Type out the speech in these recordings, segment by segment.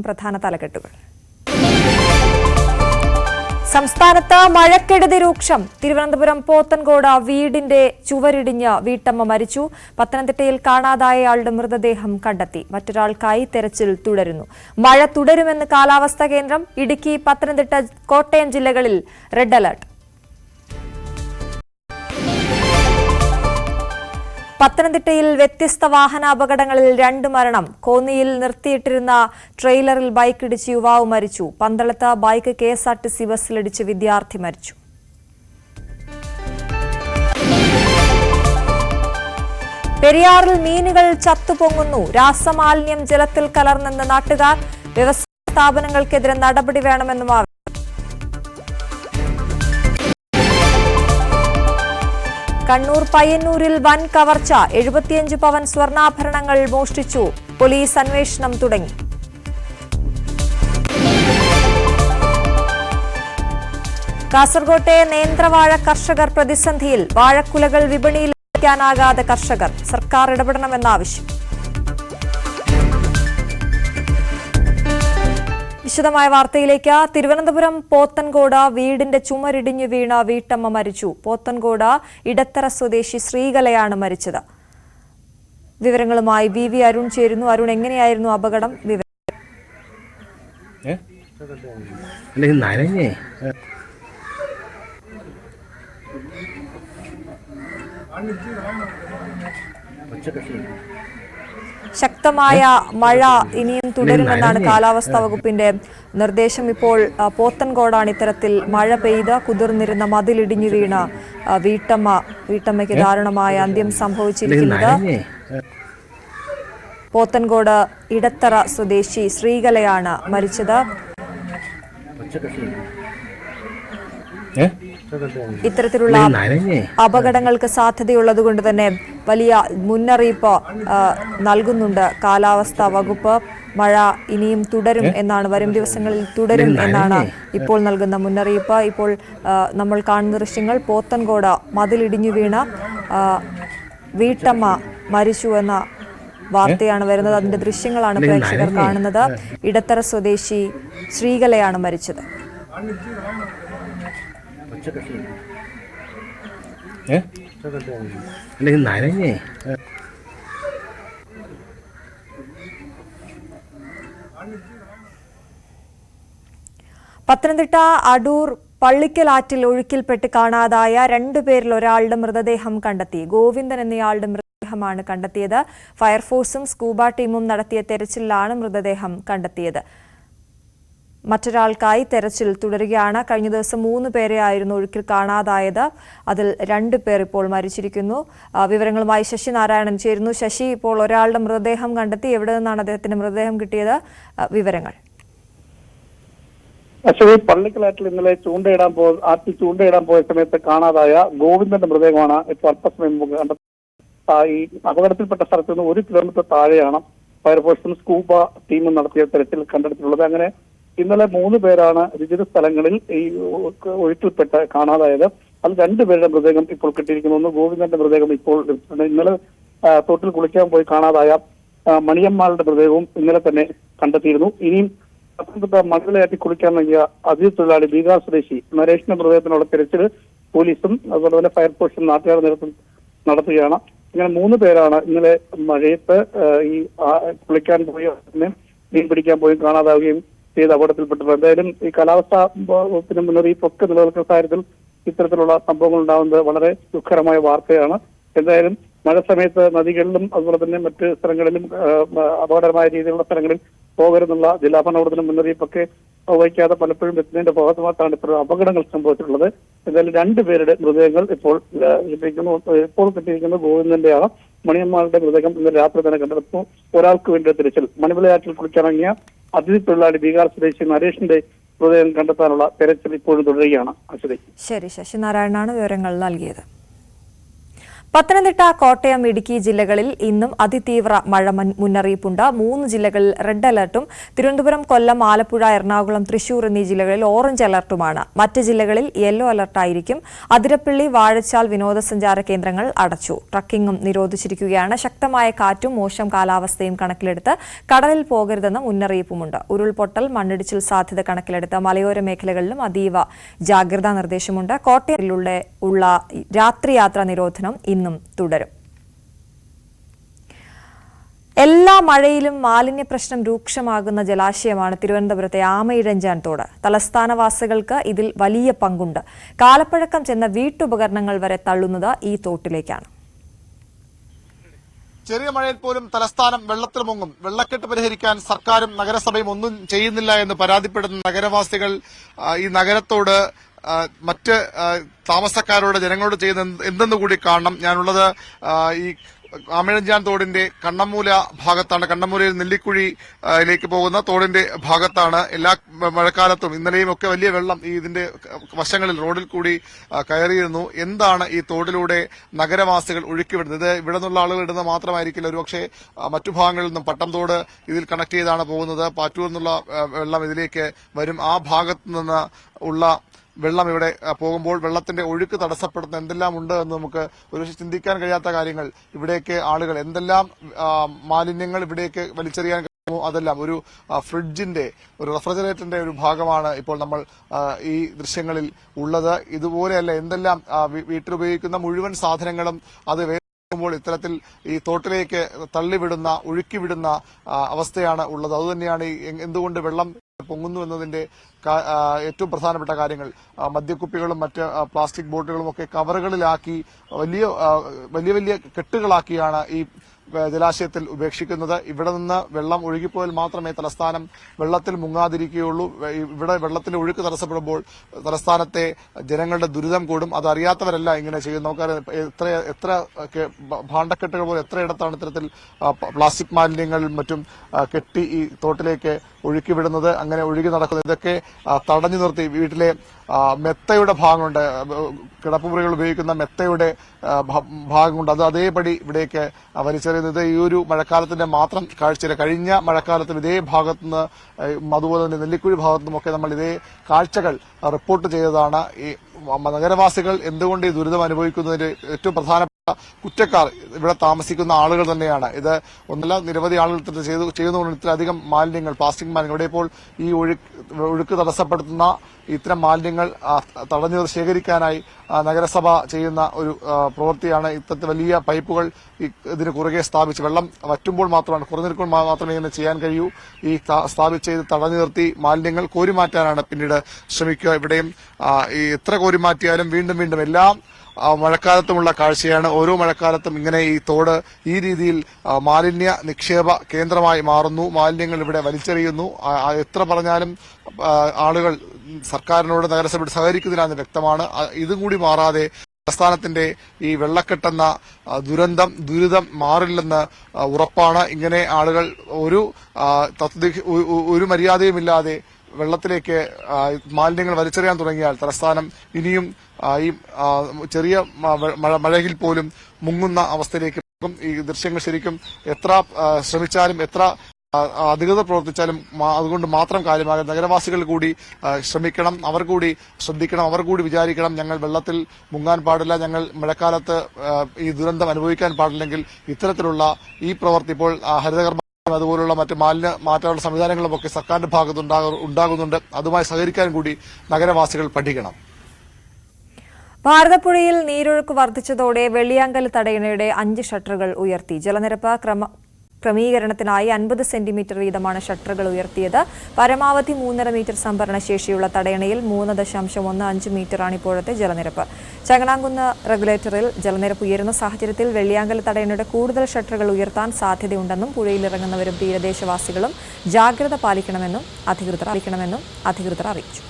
പ്രധാന തലക്കെട്ടുകൾ. സംസ്ഥാനത്ത് മഴക്കെടുതി രൂക്ഷം. തിരുവനന്തപുരം പോത്തൻകോട് വീടിന്റെ ചുവരിടിഞ്ഞ് വീട്ടമ്മ മരിച്ചു. പത്തനംതിട്ടയിൽ കാണാതായയാളുടെ മൃതദേഹം കണ്ടെത്തി. മറ്റൊരാൾക്കായി തെരച്ചിൽ തുടരുന്നു. മഴ തുടരുമെന്ന് കാലാവസ്ഥാ കേന്ദ്രം ഇടുക്കി പത്തനംതിട്ട കോട്ടയം ജില്ലകളിൽ റെഡ് അലർട്ട്. പത്തനംതിട്ടയിൽ വ്യത്യസ്ത വാഹനാപകടങ്ങളിൽ രണ്ട് മരണം. കോന്നിയിൽ നിർത്തിയിട്ടിരുന്ന ട്രെയിലറിൽ ബൈക്കിടിച്ച് യുവാവ് മരിച്ചു. പന്തളത്ത് bike K S R T C ബസ്സിലിടിച്ച് വിദ്യാർത്ഥി മരിച്ചു. പെരിയാറിൽ മീനുകൾ ചത്തുപൊങ്ങുന്നു. രാസമാലിന്യം ജലത്തിൽ കലർന്നെന്ന് നാട്ടുകാർ. വ്യവസായ സ്ഥാപനങ്ങൾക്കെതിരെ നടപടി വേണമെന്നും കണ്ണൂർ പയ്യന്നൂരിൽ വൻ കവർച്ച. എഴുപത്തിയഞ്ച് പവൻ സ്വർണാഭരണങ്ങൾ മോഷ്ടിച്ചു. പോലീസ് അന്വേഷണം തുടങ്ങി. കാസർകോട്ടെ നേന്ത്രവാഴ കർഷകർ പ്രതിസന്ധിയിൽ വാഴക്കുലകൾ വിപണിയിൽ എത്തിക്കാനാകാതെ കർഷകർ. സർക്കാർ ഇടപെടണമെന്നാവശ്യം. വിശദമായ വാർത്തയിലേക്ക് തിരുവനന്തപുരം പോത്തൻകോട വീടിന്റെ ചുമരിടിഞ്ഞു വീണ വീട്ടമ്മ മരിച്ചു. പോത്തൻകോട ഇടത്തറ സ്വദേശി ശ്രീകലയാണ് മരിച്ചത്. വിവരങ്ങളുമായി വി വി അരുൺ ചേരുന്നു. അരുൺ എങ്ങനെയായിരുന്നു അപകടം? വിവരം ഏ? ശക്തമായ മഴ ഇനിയും തുടരുമെന്നാണ് കാലാവസ്ഥാ വകുപ്പിന്റെ നിർദ്ദേശം. ഇപ്പോൾ പോത്തൻകോടാണ് ഇത്തരത്തിൽ മഴ പെയ്ത് കുതിർന്നിരുന്ന മതിലിടിഞ്ഞു വീണ വീട്ടമ്മ വീട്ടമ്മയ്ക്ക് ദാരുണമായ അന്ത്യം സംഭവിച്ചിരിക്കുന്നത്. പോത്തൻകോട് ഇടത്തറ സ്വദേശി ശ്രീകലയാണ് മരിച്ചത്. ഏ? ഇത്തരത്തിലുള്ള അപകടങ്ങൾക്ക് സാധ്യതയുള്ളത് കൊണ്ട് അപകടങ്ങൾക്ക് സാധ്യതയുള്ളതുകൊണ്ട് തന്നെ വലിയ മുന്നറിയിപ്പ് നൽകുന്നുണ്ട്. കാലാവസ്ഥാ വകുപ്പ് മഴ ഇനിയും തുടരും എന്നാണ് വരും ദിവസങ്ങളിൽ തുടരും എന്നാണ് ഇപ്പോൾ നൽകുന്ന മുന്നറിയിപ്പ്. ഇപ്പോൾ നമ്മൾ കാണുന്ന ദൃശ്യങ്ങൾ പോത്തൻകോട് മതിലിടിഞ്ഞു വീണ വീട്ടമ്മ മരിച്ചു എന്ന വാർത്തയാണ് വരുന്നത്. അതിന്റെ ദൃശ്യങ്ങളാണ് പ്രേക്ഷകർ കാണുന്നത്. ഇടത്തറ സ്വദേശി ശ്രീകലയാണ് മരിച്ചത്. ഏ? നനഞ്ഞേ പത്തനംതിട്ട അടൂർ പള്ളിക്കലാറ്റിൽ ഒഴുക്കിൽപ്പെട്ട് കാണാതായ രണ്ടുപേരിൽ ഒരാളുടെ മൃതദേഹം കണ്ടെത്തി. ഗോവിന്ദൻ എന്നയാളുടെ മൃതദേഹമാണ് കണ്ടെത്തിയത്. ഫയർഫോഴ്സും സ്കൂബ ടീമും നടത്തിയ തെരച്ചിലിലാണ് മൃതദേഹം കണ്ടെത്തിയത്. മറ്റൊരാൾക്കായി തെരച്ചിൽ തുടരുകയാണ്. കഴിഞ്ഞ ദിവസം മൂന്ന് പേരെ ആയിരുന്നു ഒഴുക്കിൽ കാണാതായത്. അതിൽ രണ്ട് പേർ ഇപ്പോൾ മരിച്ചിരിക്കുന്നു. വിവരങ്ങളുമായി ശശി നാരായണൻ ചേരുന്നു. ശശി ഇപ്പോൾ ഒരാളുടെ മൃതദേഹം കണ്ടെത്തി എവിടെ നിന്നാണ് അദ്ദേഹത്തിന്റെ മൃതദേഹം കിട്ടിയത്? വിവരങ്ങൾ. പക്ഷേ പള്ളിക്കലാറ്റിൽ ഇന്നലെ ചൂണ്ടയിടാൻ പോ ആറ്റിൽ ചൂണ്ടയിടാൻ പോയ സമയത്ത് കാണാതായ ഗോവിന്ദന്റെ മൃതദേഹമാണ് ഇപ്പോൾ അല്പസമയം കണ്ടത് ഈ അപകടത്തിൽപ്പെട്ട സ്ഥലത്ത് നിന്ന് ഒരു കിലോമീറ്റർ താഴെയാണ് ഫയർഫോഴ്സും സ്കൂബ ടീമും നടത്തിയ തെരച്ചിൽ കണ്ടെടുത്തിട്ടുള്ളത്. അങ്ങനെ ഇന്നലെ മൂന്ന് പേരാണ് വിവിധ സ്ഥലങ്ങളിൽ ഈ ഒഴുക്കിൽപ്പെട്ട കാണാതായത്. അത് രണ്ടുപേരുടെ മൃതദേഹം ഇപ്പോൾ കിട്ടിയിരിക്കുന്നു. ഒന്ന് ഗോവിന്ദന്റെ മൃതദേഹം ഇപ്പോൾ ഇന്നലെ തോട്ടിൽ കുളിക്കാൻ പോയി കാണാതായ മണിയമ്മാളുടെ മൃതദേഹവും ഇന്നലെ തന്നെ കണ്ടെത്തിയിരുന്നു. ഇനിയും പത്തനംതിട്ട മണലിലാറ്റി കുളിക്കാൻ നൽകിയ അതിഥി തൊഴിലാളി ബീഹാർ സ്വദേശി നരേഷിന്റെ മൃതദേഹത്തിനുള്ള തിരച്ചിൽ പോലീസും അതുപോലെ തന്നെ ഫയർഫോഴ്സും നാട്ടുകാർ നേതൃത്വം നടത്തുകയാണ്. ഇങ്ങനെ മൂന്ന് പേരാണ് ഇന്നലെ മഴയത്ത് ഈ കുളിക്കാൻ പോയി മീൻ പിടിക്കാൻ പോയി കാണാതാവുകയും ചെയ്ത് അപകടത്തിൽപ്പെട്ടത്. എന്തായാലും ഈ കാലാവസ്ഥാ വകുപ്പിന്റെ മുന്നറിയിപ്പൊക്കെ നിലനിൽക്കുന്ന സാഹചര്യത്തിൽ ഇത്തരത്തിലുള്ള സംഭവങ്ങൾ ഉണ്ടാകുന്നത് വളരെ ദുഃഖകരമായ വാർത്തയാണ്. എന്തായാലും മഴ സമയത്ത് നദികളിലും അതുപോലെ തന്നെ മറ്റ് സ്ഥലങ്ങളിലും അപകടകരമായ രീതിയിലുള്ള സ്ഥലങ്ങളിൽ പോകരുന്നുള്ള ജില്ലാ ഭരണകൂടത്തിന് മുന്നറിയിപ്പൊക്കെ വഹിക്കാതെ പലപ്പോഴും എത്തുന്നതിന്റെ ഭാഗത്തുമായിട്ടാണ് ഇപ്പോൾ അപകടങ്ങൾ സംഭവിച്ചിട്ടുള്ളത്. എന്തായാലും രണ്ടുപേരുടെ മൃതദേഹങ്ങൾ ഇപ്പോൾ ഇപ്പോൾ കിട്ടിയിരിക്കുന്നത് ഗോവിന്ദന്റെയാണ്. മണിയമ്മാളുടെ മൃതകം ഇന്ന് രാത്രി തന്നെ കണ്ടെടുത്തു ഒരാൾക്ക് വേണ്ടി തിരച്ചിൽ. മണിമലയാറ്റിൽ കുളിച്ചിറങ്ങിയ അതിഥി തൊഴിലാളി ബീഹാർ സ്വദേശി നരേഷിന്റെ മൃതദേഹം കണ്ടെത്താനുള്ള തെരച്ചിൽ ഇപ്പോഴും തുടരുകയാണ് അശ്വതി ശരി ശശിനാരായണനാണ് വിവരങ്ങൾ നൽകിയത്. പത്തനംതിട്ട കോട്ടയം ഇടുക്കി ജില്ലകളിൽ ഇന്നും അതിതീവ്ര മഴ മുന്നറിയിപ്പുണ്ട്. മൂന്ന് ജില്ലകളിൽ റെഡ് അലർട്ടും തിരുവനന്തപുരം കൊല്ലം ആലപ്പുഴ എറണാകുളം തൃശൂർ എന്നീ ജില്ലകളിൽ ഓറഞ്ച് അലർട്ടുമാണ്. മറ്റ് ജില്ലകളിൽ യെല്ലോ അലർട്ടായിരിക്കും. അതിരപ്പള്ളി വാഴച്ചാൽ വിനോദസഞ്ചാര കേന്ദ്രങ്ങൾ അടച്ചു. ട്രക്കിംഗും നിരോധിച്ചിരിക്കുകയാണ്. ശക്തമായ കാറ്റും മോശം കാലാവസ്ഥയും കണക്കിലെടുത്ത് കടലിൽ പോകരുതെന്ന് മുന്നറിയിപ്പുമുണ്ട്. ഉരുൾപൊട്ടൽ മണ്ണിടിച്ചിൽ സാധ്യത കണക്കിലെടുത്ത് മലയോര മേഖലകളിലും അതീവ ജാഗ്രതാ നിർദ്ദേശമുണ്ട്. കോട്ടയത്തിലൂടെ ഉള്ള രാത്രിയാത്രാ നിരോധനം ഇന്നും തുടരും. എല്ലാ മഴയിലും മാലിന്യ പ്രശ്നം രൂക്ഷമാകുന്ന ജലാശയമാണ് തിരുവനന്തപുരത്തെ ആമയിഴഞ്ചാൻ തോട്. തലസ്ഥാനവാസികൾക്ക് ഇതിൽ വലിയ പങ്കുണ്ട്. കാലപ്പഴക്കം ചെന്ന വീട്ടുപകരണങ്ങൾ വരെ തള്ളുന്നത് ഈ തോട്ടിലേക്കാണ്. ചെറിയ മഴയിൽ പോലും തലസ്ഥാനം വെള്ളത്തിൽ മുങ്ങും. വെള്ളക്കെട്ട് പരിഹരിക്കാൻ സർക്കാരും നഗരസഭയും ഒന്നും ചെയ്യുന്നില്ല എന്ന് പരാതിപ്പെടുന്ന നഗരവാസികൾ ഈ നഗരത്തോട് മറ്റ് താമസക്കാരോട് ജനങ്ങളോട് ചെയ്യുന്ന എന്ത് എന്തെന്ന് കൂടി കാണണം. ഞാനുള്ളത് ഈ ആമിഴഞ്ചാൻ തോടിന്റെ കണ്ണമ്മൂല ഭാഗത്താണ് കണ്ണമ്മൂലയിൽ നെല്ലിക്കുഴിയിലേക്ക് പോകുന്ന തോടിന്റെ ഭാഗത്താണ്. എല്ലാ മഴക്കാലത്തും ഇന്നലെയും ഒക്കെ വലിയ വെള്ളം ഈ ഇതിന്റെ വശങ്ങളിൽ റോഡിൽ കൂടി കയറിയിരുന്നു. എന്താണ് ഈ തോടിലൂടെ നഗരവാസികൾ ഒഴുക്കിവിടുന്നത് ഇത് ഇവിടെ നിന്നുള്ള ആളുകൾ ഇടുന്നത് മാത്രമായിരിക്കില്ല. ഒരുപക്ഷെ മറ്റു ഭാഗങ്ങളിൽ നിന്നും പട്ടം തോട് ഇതിൽ കണക്ട് ചെയ്താണ് പോകുന്നത്. പാറ്റൂർ നിന്നുള്ള വെള്ളം ഇതിലേക്ക് വരും. ആ ഭാഗത്തു നിന്ന് ഉള്ള വെള്ളം ഇവിടെ പോകുമ്പോൾ വെള്ളത്തിന്റെ ഒഴുക്ക് തടസ്സപ്പെടുന്ന എന്തെല്ലാം ഉണ്ട് എന്ന് നമുക്ക് ഒരു ചിന്തിക്കാൻ കഴിയാത്ത കാര്യങ്ങൾ. ഇവിടേക്ക് ആളുകൾ എന്തെല്ലാം മാലിന്യങ്ങൾ ഇവിടേക്ക് വലിച്ചെറിയാൻ അതെല്ലാം ഒരു ഫ്രിഡ്ജിന്റെ ഒരു റെഫ്രിജറേറ്ററിന്റെ ഒരു ഭാഗമാണ് ഇപ്പോൾ നമ്മൾ ഈ ദൃശ്യങ്ങളിൽ ഉള്ളത്. ഇതുപോലെയല്ല എന്തെല്ലാം വീട്ടിലുപയോഗിക്കുന്ന മുഴുവൻ സാധനങ്ങളും അത് ുമ്പോൾ ഇത്തരത്തിൽ ഈ തോട്ടിലേക്ക് തള്ളിവിടുന്ന ഒഴുക്കിവിടുന്ന അവസ്ഥയാണ് ഉള്ളത്. അതുതന്നെയാണ് എന്തുകൊണ്ട് വെള്ളം പൊങ്ങുന്നു എന്നതിന്റെ ഏറ്റവും പ്രധാനപ്പെട്ട കാര്യങ്ങൾ മദ്യക്കുപ്പികളും മറ്റ് പ്ലാസ്റ്റിക് ബോട്ടുകളും ഒക്കെ കവറുകളിലാക്കി വലിയ വലിയ വലിയ കെട്ടുകളാക്കിയാണ് ഈ ജലാശയത്തിൽ ഉപേക്ഷിക്കുന്നത്. ഇവിടെ നിന്ന് വെള്ളം ഒഴുകിപ്പോയാൽ മാത്രമേ തലസ്ഥാനം വെള്ളത്തിൽ മുങ്ങാതിരിക്കുകയുള്ളൂ. ഇവിടെ വെള്ളത്തിന്റെ ഒഴുക്ക് തടസ്സപ്പെടുമ്പോൾ തലസ്ഥാനത്തെ ജനങ്ങളുടെ ദുരിതം കൂടും. അതറിയാത്തവരല്ല ഇങ്ങനെ ചെയ്യുന്നത്. നമുക്കറിയാം എത്ര എത്ര ഭാണ്ഡക്കെട്ടുകൾ പോലെ എത്രയിടത്താണ് ഇത്തരത്തിൽ പ്ലാസ്റ്റിക് മാലിന്യങ്ങൾ മറ്റും കെട്ടി ഈ തോട്ടിലേക്ക് ഒഴുക്കി വിടുന്നത് അങ്ങനെ ഒഴുകി നടക്കുന്നത് ഇതൊക്കെ തടഞ്ഞു നിർത്തി. വീട്ടിലെ മെത്തയുടെ ഭാഗമുണ്ട്. കിടപ്പ് കിടപ്പുമുറികൾ ഉപയോഗിക്കുന്ന മെത്തയുടെ ഭാഗമുണ്ട്. അത് അതേപടി ഇവിടേക്ക് വലിച്ചെറിയുന്നത്. ഈ ഒരു മഴക്കാലത്തിന്റെ മാത്രം കാഴ്ചയില്ല. കഴിഞ്ഞ മഴക്കാലത്തും ഇതേ ഭാഗത്തുനിന്ന് നിന്ന് അതുപോലെ തന്നെ നെല്ലിക്കുഴി ഭാഗത്തുനിന്നുമൊക്കെ നമ്മൾ ഇതേ കാഴ്ചകൾ റിപ്പോർട്ട് ചെയ്തതാണ്. ഈ നഗരവാസികൾ എന്തുകൊണ്ട് ഈ ദുരിതം അനുഭവിക്കുന്നതിന്റെ ഏറ്റവും പ്രധാനപ്പെട്ട കുറ്റക്കാർ ഇവിടെ താമസിക്കുന്ന ആളുകൾ തന്നെയാണ്. ഇത് ഒന്നല്ല നിരവധി ആളുകൾ ചെയ്യുന്ന ചെയ്യുന്നതുകൊണ്ട് ഇത്രയധികം മാലിന്യങ്ങൾ പ്ലാസ്റ്റിക് മാലിന്യങ്ങൾ. ഇവിടെ ഇപ്പോൾ ഈ ഒഴുക്ക് തടസ്സപ്പെടുത്തുന്ന ഇത്തരം മാലിന്യങ്ങൾ തടഞ്ഞു ശേഖരിക്കാനായി നഗരസഭ ചെയ്യുന്ന ഒരു പ്രവൃത്തിയാണ് ഇത്തരത്തിൽ വലിയ പൈപ്പുകൾ ഇതിന് കുറുകെ സ്ഥാപിച്ച് വെള്ളം വറ്റുമ്പോൾ മാത്രമാണ് കുറഞ്ഞിരിക്കുമ്പോൾ മാത്രമേ ഇങ്ങനെ ചെയ്യാൻ കഴിയൂ. ഈ സ്ഥാപിച്ച് ഇത് തടഞ്ഞു നിർത്തി മാലിന്യങ്ങൾ കോരിമാറ്റാനാണ് പിന്നീട് ശ്രമിക്കുക. ഇവിടെയും എത്ര കോരിമാറ്റിയാലും വീണ്ടും വീണ്ടും എല്ലാം മഴക്കാലത്തുമുള്ള കാഴ്ചയാണ്. ഓരോ മഴക്കാലത്തും ഇങ്ങനെ ഈ തോട് ഈ രീതിയിൽ മാലിന്യ നിക്ഷേപ കേന്ദ്രമായി മാറുന്നു. മാലിന്യങ്ങൾ ഇവിടെ വലിച്ചെറിയുന്നു. എത്ര പറഞ്ഞാലും ആളുകൾ സർക്കാരിനോട് നഗരസഭയോട് സഹകരിക്കുന്നില്ലെന്ന് വ്യക്തമാണ്. ഇതും കൂടി മാറാതെ സംസ്ഥാനത്തിന്റെ ഈ വെള്ളക്കെട്ടെന്ന ദുരന്തം ദുരിതം മാറില്ലെന്ന് ഉറപ്പാണ്. ഇങ്ങനെ ആളുകൾ ഒരു ഒ- ഒരു മര്യാദയുമില്ലാതെ വെള്ളത്തിലേക്ക് മാലിന്യങ്ങൾ വലിച്ചെറിയാൻ തുടങ്ങിയാൽ തലസ്ഥാനം ഇനിയും ഈ ചെറിയ മഴയിൽ പോലും മുങ്ങുന്ന അവസ്ഥയിലേക്ക് ഈ ദൃശ്യങ്ങൾ ശരിക്കും എത്ര ശ്രമിച്ചാലും എത്ര അധികൃതർ പ്രവർത്തിച്ചാലും അതുകൊണ്ട് മാത്രം കാര്യമാകും. നഗരവാസികൾ കൂടി ശ്രമിക്കണം അവർ കൂടി ശ്രദ്ധിക്കണം അവർ കൂടി വിചാരിക്കണം ഞങ്ങൾ വെള്ളത്തിൽ മുങ്ങാൻ പാടില്ല ഞങ്ങൾ മഴക്കാലത്ത് ഈ ദുരന്തം അനുഭവിക്കാൻ പാടില്ലെങ്കിൽ ഇത്തരത്തിലുള്ള ഈ പ്രവൃത്തി ഇപ്പോൾ ഹരിതകർമ്മ അതുപോലുള്ള മറ്റ് മാലിന്യ മാറ്റാനുള്ള സംവിധാനങ്ങളും ഒക്കെ സർക്കാരിന്റെ ഭാഗത്ത് ഉണ്ടാകു- ഉണ്ടാകുന്നുണ്ട്. അതുമായി സഹകരിക്കാൻ കൂടി നഗരവാസികൾ പഠിക്കണം. ഭാരതപ്പുഴയിൽ നീരൊഴുക്ക് വർദ്ധിച്ചതോടെ വെള്ളിയാങ്കൽ തടയണയുടെ അഞ്ച് ഷട്ടറുകൾ ഉയർത്തി. ജലനിരപ്പ് ക്രമ ക്രമീകരണത്തിനായി അൻപത് സെന്റിമീറ്റർ വീതമാണ് ഷട്ടറുകൾ ഉയർത്തിയത്. പരമാവധി മൂന്നര മീറ്റർ സംഭരണ ശേഷിയുള്ള തടയണയിൽ മൂന്ന് ദശാംശം ഒന്ന് അഞ്ച് മീറ്ററാണ് ഇപ്പോഴത്തെ ജലനിരപ്പ്. ചങ്ങനാംകുന്ന് റെഗുലേറ്ററിൽ ജലനിരപ്പ് ഉയരുന്ന സാഹചര്യത്തിൽ വെള്ളിയാങ്കൽ തടയണയുടെ കൂടുതൽ ഷട്ടറുകൾ ഉയർത്താൻ സാധ്യതയുണ്ടെന്നും പുഴയിലിറങ്ങുന്നവരും തീരദേശവാസികളും ജാഗ്രത പാലിക്കണമെന്നും അധികൃതർ അറിയിക്കണമെന്നും അധികൃതർ അറിയിച്ചു.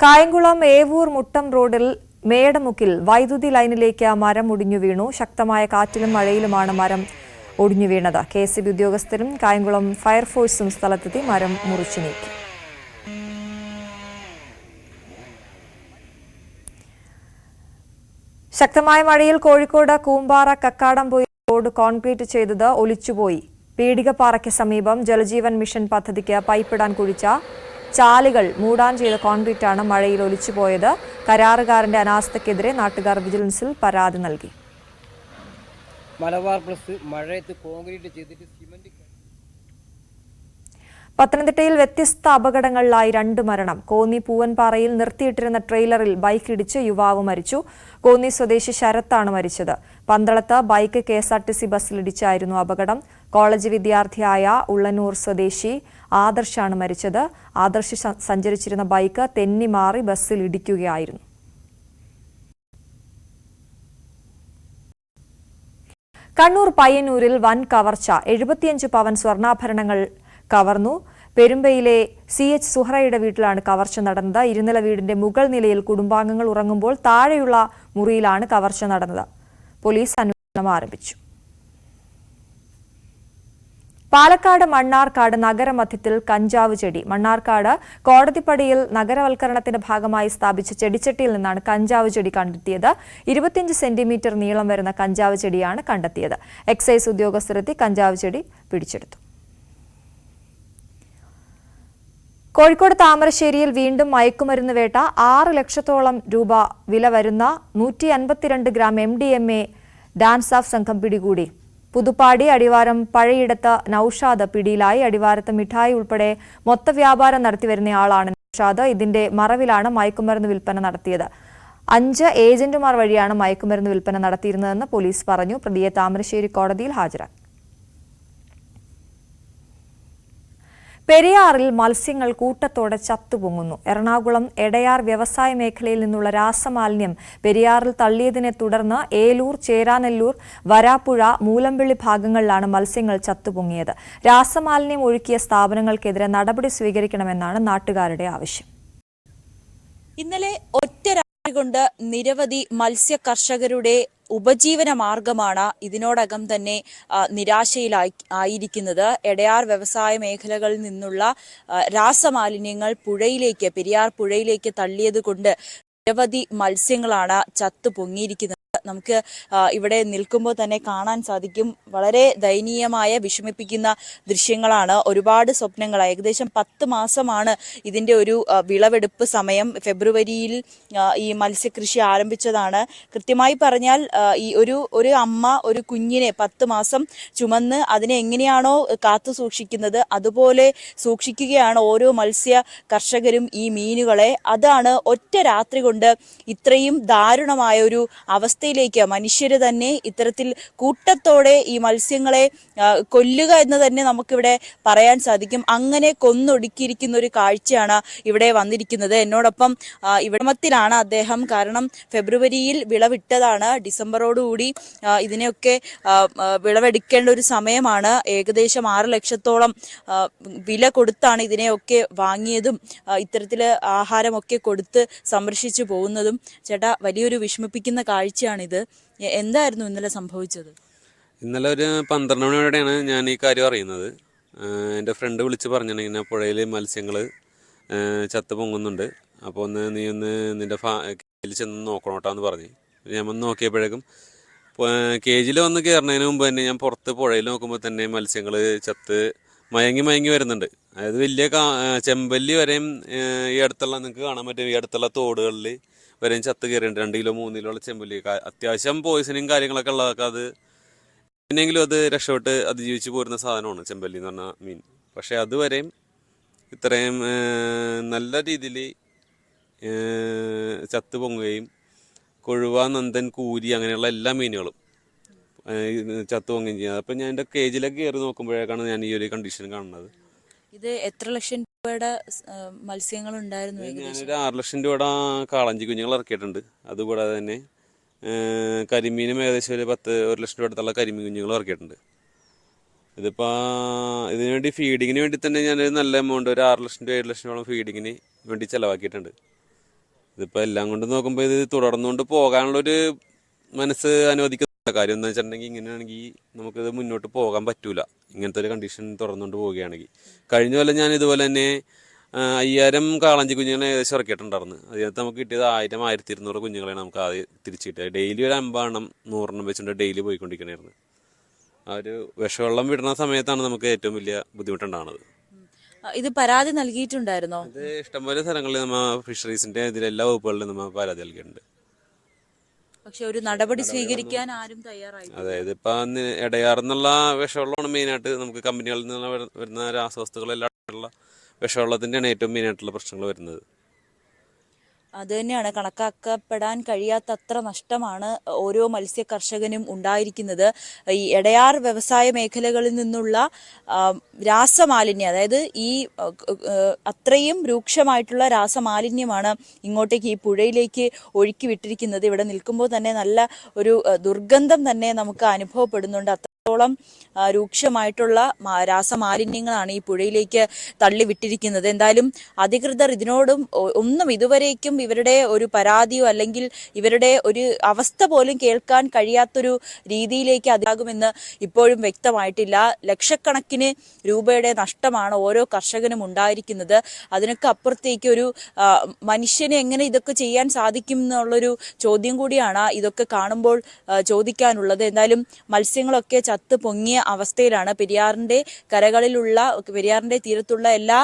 കായംകുളം ഏവൂർ മുട്ടം റോഡിൽ മേടമുക്കിൽ വൈദ്യുതി ലൈനിലേക്ക് മരം ഒടിഞ്ഞു വീണു. ശക്തമായ കാറ്റിലും മഴയിലുമാണ് മരം ഒടിഞ്ഞു വീണത്. കെ എസ് ബി ഉദ്യോഗസ്ഥരും കായംകുളം ഫയർഫോഴ്സും സ്ഥലത്തെത്തി മരം മുറിച്ചു നീക്കി. ശക്തമായ മഴയിൽ കോഴിക്കോട് കൂമ്പാറ കക്കാടംപൊയിൽ റോഡ് കോൺക്രീറ്റ് ചെയ്തത് ഒലിച്ചുപോയി. പീടികപ്പാറയ്ക്ക് സമീപം ജലജീവൻ മിഷൻ പദ്ധതിക്ക് പൈപ്പിടാൻ കുഴിച്ച ചാലുകൾ മൂടാൻ ചെയ്ത കോൺക്രീറ്റാണ് മഴയിൽ ഒലിച്ചുപോയത് കരാറുകാരന്റെ അനാസ്ഥക്കെതിരെ നാട്ടുകാർ വിജിലൻസിൽ പരാതി നൽകി. മലബാർ പ്ലസ് മഴയത്ത് കോൺക്രീറ്റ് ചെയ്തിട്ട് സിമന്റ് പത്തനംതിട്ടയിൽ വ്യത്യസ്ത അപകടങ്ങളിലായി രണ്ട് മരണം. കോന്നി പൂവൻപാറയിൽ നിർത്തിയിട്ടിരുന്ന ട്രെയിലറിൽ ബൈക്ക് ഇടിച്ച് യുവാവ് മരിച്ചു. കോന്നി സ്വദേശി ശരത്താണ് മരിച്ചത്. പന്തളത്ത് bike K S R T C ബസ്സിലിടിച്ചായിരുന്നു അപകടം. കോളേജ് വിദ്യാർത്ഥിയായ ഉള്ളന്നൂർ സ്വദേശി ആദർശാണ് മരിച്ചത്. ആദർശ് സഞ്ചരിച്ചിരുന്ന ബൈക്ക് തെന്നി മാറി ബസ്സിൽ ഇടിക്കുകയായിരുന്നു. കണ്ണൂർ പയ്യന്നൂരിൽ വൻ കവർച്ച. എഴുപത്തിയഞ്ച് പവൻ സ്വർണാഭരണങ്ങൾ കവർന്നു. പെരുമ്പയിലെ സി എച്ച് സുഹറയുടെ വീട്ടിലാണ് കവർച്ച നടന്നത്. ഇരുനില വീടിന്റെ മുകൾ നിലയിൽ കുടുംബാംഗങ്ങൾ ഉറങ്ങുമ്പോൾ താഴെയുള്ള മുറിയിലാണ് കവർച്ച നടന്നത്. പോലീസ് അന്വേഷണം ആരംഭിച്ചു. പാലക്കാട് മണ്ണാർക്കാട് നഗരമധ്യത്തിൽ കഞ്ചാവ് ചെടി. മണ്ണാർക്കാട് കോടതിപ്പടിയിൽ നഗരവൽക്കരണത്തിന്റെ ഭാഗമായി സ്ഥാപിച്ച ചെടിച്ചട്ടിയിൽ നിന്നാണ് കഞ്ചാവ് ചെടി കണ്ടെത്തിയത്. ഇരുപത്തിയഞ്ച് സെന്റിമീറ്റർ നീളം വരുന്ന കഞ്ചാവ് ചെടിയാണ് കണ്ടെത്തിയത്. എക്സൈസ് ഉദ്യോഗസ്ഥരെത്തി കഞ്ചാവ് ചെടി പിടിച്ചെടുത്തു. കോഴിക്കോട് താമരശ്ശേരിയിൽ വീണ്ടും മയക്കുമരുന്ന് വേട്ട. ആറ് ലക്ഷത്തോളം രൂപ വില വരുന്ന നൂറ്റി അൻപത്തിരണ്ട് gram M D M A DANSAF സംഘം പിടികൂടി. പുതുപ്പാടി അടിവാരം പഴയിടത്ത് നൌഷാദ് പിടിയിലായി. അടിവാരത്ത് മിഠായി ഉൾപ്പെടെ മൊത്തവ്യാപാരം നടത്തിവരുന്നയാളാണ് നൌഷാദ്. ഇതിന്റെ മറവിലാണ് മയക്കുമരുന്ന് വിൽപ്പന നടത്തിയത്. അഞ്ച് ഏജന്റുമാർ വഴിയാണ് മയക്കുമരുന്ന് വിൽപ്പന നടത്തിയിരുന്നതെന്ന് പോലീസ് പറഞ്ഞു. പ്രതിയെ താമരശ്ശേരി കോടതിയിൽ ഹാജരാക്കി. പെരിയാറിൽ മത്സ്യങ്ങൾ കൂട്ടത്തോടെ ചത്തുപൊങ്ങുന്നു. എറണാകുളം എടയാർ വ്യവസായ മേഖലയിൽ നിന്നുള്ള രാസമാലിന്യം പെരിയാറിൽ തള്ളിയതിനെ തുടർന്ന് ഏലൂർ ചേരാനെല്ലൂർ വരാപ്പുഴ മൂലമ്പിള്ളി ഭാഗങ്ങളിലാണ് മത്സ്യങ്ങൾ ചത്തുപൊങ്ങിയത്. രാസമാലിന്യം ഒഴുക്കിയ സ്ഥാപനങ്ങൾക്കെതിരെ നടപടി സ്വീകരിക്കണമെന്നാണ് നാട്ടുകാരുടെ ആവശ്യം. ഇന്നലെ ഒറ്റ രാത്രി കൊണ്ട് നിരവധി മത്സ്യ കർഷകരുടെ ഉപജീവന മാർഗമാണ് ഇതിനോടകം തന്നെ നിരാശയിലായി ആയിരിക്കുന്നത്. എടയാർ വ്യവസായ മേഖലകളിൽ നിന്നുള്ള രാസമാലിന്യങ്ങൾ പുഴയിലേക്ക് പെരിയാർ പുഴയിലേക്ക് തള്ളിയത് കൊണ്ട് നിരവധി മത്സ്യങ്ങളാണ് ചത്തു പൊങ്ങിയിരിക്കുന്നത്. നമുക്ക് ഇവിടെ നിൽക്കുമ്പോൾ തന്നെ കാണാൻ സാധിക്കും. വളരെ ദയനീയമായ വിഷമിപ്പിക്കുന്ന ദൃശ്യങ്ങളാണ് ഒരുപാട് സ്വപ്നങ്ങൾ. ഏകദേശം പത്ത് മാസമാണ് ഇതിന്റെ ഒരു വിളവെടുപ്പ് സമയം. ഫെബ്രുവരിയിൽ ഈ മത്സ്യകൃഷി ആരംഭിച്ചതാണ്. കൃത്യമായി പറഞ്ഞാൽ ഈ ഒരു ഒരു അമ്മ ഒരു കുഞ്ഞിനെ പത്ത് മാസം ചുമന്ന് അതിനെ എങ്ങനെയാണോ കാത്തു സൂക്ഷിക്കുന്നത് അതുപോലെ സൂക്ഷിക്കുകയാണ് ഓരോ മത്സ്യ കർഷകരും ഈ മീനുകളെ. അതാണ് ഒറ്റ രാത്രി കൊണ്ട് ഇത്രയും ദാരുണമായ ഒരു അവസ്ഥയിലേക്ക് മനുഷ്യർ തന്നെ ഇത്തരത്തിൽ കൂട്ടത്തോടെ ഈ മത്സ്യങ്ങളെ കൊല്ലുക എന്ന് തന്നെ നമുക്കിവിടെ പറയാൻ സാധിക്കും. അങ്ങനെ കൊന്നൊടുക്കിയിരിക്കുന്ന ഒരു കാഴ്ചയാണ് ഇവിടെ വന്നിരിക്കുന്നത്. എന്നോടൊപ്പം ഇവിടമത്തിലാണ് അദ്ദേഹം. കാരണം ഫെബ്രുവരിയിൽ വിളവിട്ടതാണ്. ഡിസംബറോടുകൂടി ഇതിനെയൊക്കെ വിളവെടുക്കേണ്ട ഒരു സമയമാണ്. ഏകദേശം ആറ് ലക്ഷത്തോളം വില കൊടുത്താണ് ഇതിനെയൊക്കെ വാങ്ങിയതും ഇത്തരത്തിൽ ആഹാരമൊക്കെ കൊടുത്ത് സംരക്ഷിച്ചു പോകുന്നതും. ചേട്ടാ വലിയൊരു വിഷമിപ്പിക്കുന്ന കാഴ്ചയാണിത് എ- എന്തായിരുന്നു ഇന്നലെ സംഭവിച്ചത്? ഇന്നലെ ഒരു പന്ത്രണ്ട് മണിയോടെയാണ് ഞാൻ ഈ കാര്യം അറിയുന്നത്. എന്റെ ഫ്രണ്ട് വിളിച്ച് പറഞ്ഞിട്ടുണ്ടെങ്കിൽ പുഴയിൽ മത്സ്യങ്ങൾ ചത്ത് പൊങ്ങുന്നുണ്ട്. അപ്പോൾ ഒന്ന് നീ ഒന്ന് നിന്റെ ഫാ കേജിൽ ചെന്ന് നോക്കണോട്ടാന്ന് പറഞ്ഞു. ഞാൻ വന്ന് നോക്കിയപ്പോഴേക്കും കേജിൽ വന്ന് കയറുന്നതിന് മുമ്പ് തന്നെ ഞാൻ പുറത്ത് പുഴയിൽ നോക്കുമ്പോൾ തന്നെ മത്സ്യങ്ങൾ ചത്ത് മയങ്ങി മയങ്ങി വരുന്നുണ്ട്. അതായത് വലിയ ചെമ്പല്ലി വരെയും ഈ അടുത്തുള്ള നിങ്ങൾക്ക് കാണാൻ പറ്റും ഈ അടുത്തുള്ള തോടുകളിൽ വരെയും ചത്ത് കയറിയിട്ടുണ്ട്. രണ്ട് കിലോ മൂന്ന് കിലോ ഉള്ള ചെമ്പല്ലി അത്യാവശ്യം പോയിസണിങ് കാര്യങ്ങളൊക്കെ ഉള്ളതൊക്കെ അത് പിന്നെങ്കിലും അത് രക്ഷപ്പെട്ട് അതിജീവിച്ച് പോരുന്ന സാധനമാണ് ചെമ്പല്ലി എന്ന് പറഞ്ഞാൽ മീൻ. പക്ഷേ അതുവരെയും ഇത്രയും നല്ല രീതിയിൽ ചത്ത് പൊങ്ങുകയും കൊഴുവ നന്ദൻ കൂരി അങ്ങനെയുള്ള എല്ലാ മീനുകളും ചത്ത് പൊങ്ങുകയും ചെയ്യുന്നത് അപ്പം ഞാൻ എന്റെ കേജിലൊക്കെ കയറി നോക്കുമ്പോഴേക്കാണ് ഞാൻ ഈ ഒരു കണ്ടീഷൻ കാണുന്നത്. ഇത് എത്ര ലക്ഷം രൂപയുടെ മത്സ്യങ്ങൾ ഉണ്ടായിരുന്നു ഞാനൊരു ആറ് ലക്ഷം രൂപയുടെ കാളഞ്ചി കുഞ്ഞുങ്ങൾ ഇറക്കിയിട്ടുണ്ട്. അതുകൂടാതെ തന്നെ കരിമീനും ഏകദേശം ഒരു പത്ത് ഒരു ലക്ഷം രൂപ അടുത്തുള്ള കരിമീൻ കുഞ്ഞുങ്ങൾ ഇറക്കിയിട്ടുണ്ട്. ഇതിപ്പോൾ ഇതിനു വേണ്ടി ഫീഡിങ്ങിന് വേണ്ടി തന്നെ ഞാൻ നല്ല എമൗണ്ട് ഒരു ആറ് ലക്ഷം രൂപ ഏഴ് ലക്ഷം രൂപ ഫീഡിങ്ങിന് വേണ്ടി ചിലവാക്കിയിട്ടുണ്ട്. ഇതിപ്പോൾ എല്ലാം കൊണ്ട് നോക്കുമ്പോൾ ഇത് തുടർന്നുകൊണ്ട് പോകാനുള്ളൊരു മനസ്സ് അനുവദിക്കുന്ന കാര്യം എന്താ വെച്ചിട്ടുണ്ടെങ്കിൽ ഇങ്ങനെയാണെങ്കിൽ നമുക്കിത് മുന്നോട്ട് പോകാൻ പറ്റൂല. ഇങ്ങനത്തെ ഒരു കണ്ടീഷൻ തുറന്നുകൊണ്ട് പോവുകയാണെങ്കിൽ. കഴിഞ്ഞ കൊല്ലം ഞാൻ ഇതുപോലെ തന്നെ അയ്യായിരം കാളഞ്ചി കുഞ്ഞുങ്ങളെ ഏകദേശം ഇറക്കിയിട്ടുണ്ടായിരുന്നു. അതിനകത്ത് നമുക്ക് കിട്ടിയത് ആയിരം ആയിരത്തി ഇരുന്നൂറ് കുഞ്ഞുങ്ങളെയാണ് നമുക്ക് ആദ്യം തിരിച്ചു കിട്ടിയത്. ഡെയിലി ഒരു അമ്പതെണ്ണം നൂറെണ്ണം വെച്ചിട്ട് ഡെയിലി പോയിക്കൊണ്ടിരിക്കണായിരുന്നു. ആ ഒരു വിഷവെള്ളം വിടുന്ന സമയത്താണ് നമുക്ക് ഏറ്റവും വലിയ ബുദ്ധിമുട്ടുണ്ടാകുന്നത്. ഇത് പരാതി നൽകിയിട്ടുണ്ടായിരുന്നോ? ഇത് ഇഷ്ടംപോലെ സ്ഥലങ്ങളിൽ നമ്മൾ ഫിഷറീസിന്റെ ഇതിലെല്ലാ വകുപ്പുകളിലും നമ്മൾ പരാതി നൽകിയിട്ടുണ്ട്. പക്ഷെ ഒരു നടപടി സ്വീകരിക്കാൻ ആരും തയ്യാറായി അതായത് ഇപ്പൊ ഇടയാറെന്നുള്ള വിഷവെള്ളമാണ് മെയിനായിട്ട് നമുക്ക് കമ്പനികളിൽ നിന്ന് വരുന്ന രാസവസ്തുക്കളെല്ലാം ഉള്ള വിഷവെള്ളത്തിന്റെയാണ് ഏറ്റവും മെയിനായിട്ടുള്ള പ്രശ്നങ്ങൾ വരുന്നത്. അത് തന്നെയാണ് കണക്കാക്കപ്പെടാൻ കഴിയാത്തത്ര നഷ്ടമാണ് ഓരോ മത്സ്യ കർഷകനും ഉണ്ടായിരിക്കുന്നത്. ഈ ഇടയാർ വ്യവസായ മേഖലകളിൽ നിന്നുള്ള രാസമാലിന്യം അതായത് ഈ അത്രയും രൂക്ഷമായിട്ടുള്ള രാസമാലിന്യമാണ് ഇങ്ങോട്ടേക്ക് ഈ പുഴയിലേക്ക് ഒഴുക്കി വിട്ടിരിക്കുന്നത്. ഇവിടെ നിൽക്കുമ്പോൾ തന്നെ നല്ല ഒരു ദുർഗന്ധം തന്നെ നമുക്ക് അനുഭവപ്പെടുന്നുണ്ട്. ആ, രൂക്ഷമായിട്ടുള്ള രാസമാലിന്യങ്ങളാണ് ഈ പുഴയിലേക്ക് തള്ളിവിട്ടിരിക്കുന്നത്. എന്തായാലും അധികൃതർ ഇതിനോടും ഒന്നും ഇതുവരേക്കും ഇവരുടെ ഒരു പരാതിയോ അല്ലെങ്കിൽ ഇവരുടെ ഒരു അവസ്ഥ പോലും കേൾക്കാൻ കഴിയാത്തൊരു രീതിയിലേക്ക് അതാകുമെന്ന് ഇപ്പോഴും വ്യക്തമായിട്ടില്ല. ലക്ഷക്കണക്കിന് രൂപയുടെ നഷ്ടമാണ് ഓരോ കർഷകനും ഉണ്ടായിരിക്കുന്നത്. അതിനൊക്കെ അപ്പുറത്തേക്ക് ഒരു മനുഷ്യന് എങ്ങനെ ഇതൊക്കെ ചെയ്യാൻ സാധിക്കും എന്നുള്ളൊരു ചോദ്യം കൂടിയാണ് ഇതൊക്കെ കാണുമ്പോൾ ചോദിക്കാനുള്ളത്. എന്തായാലും മത്സ്യങ്ങളൊക്കെ ചത്ത് പൊങ്ങിയ അവസ്ഥയിലാണ് പെരിയാറിന്റെ കരകളിലുള്ള പെരിയാറിന്റെ തീരത്തുള്ള എല്ലാ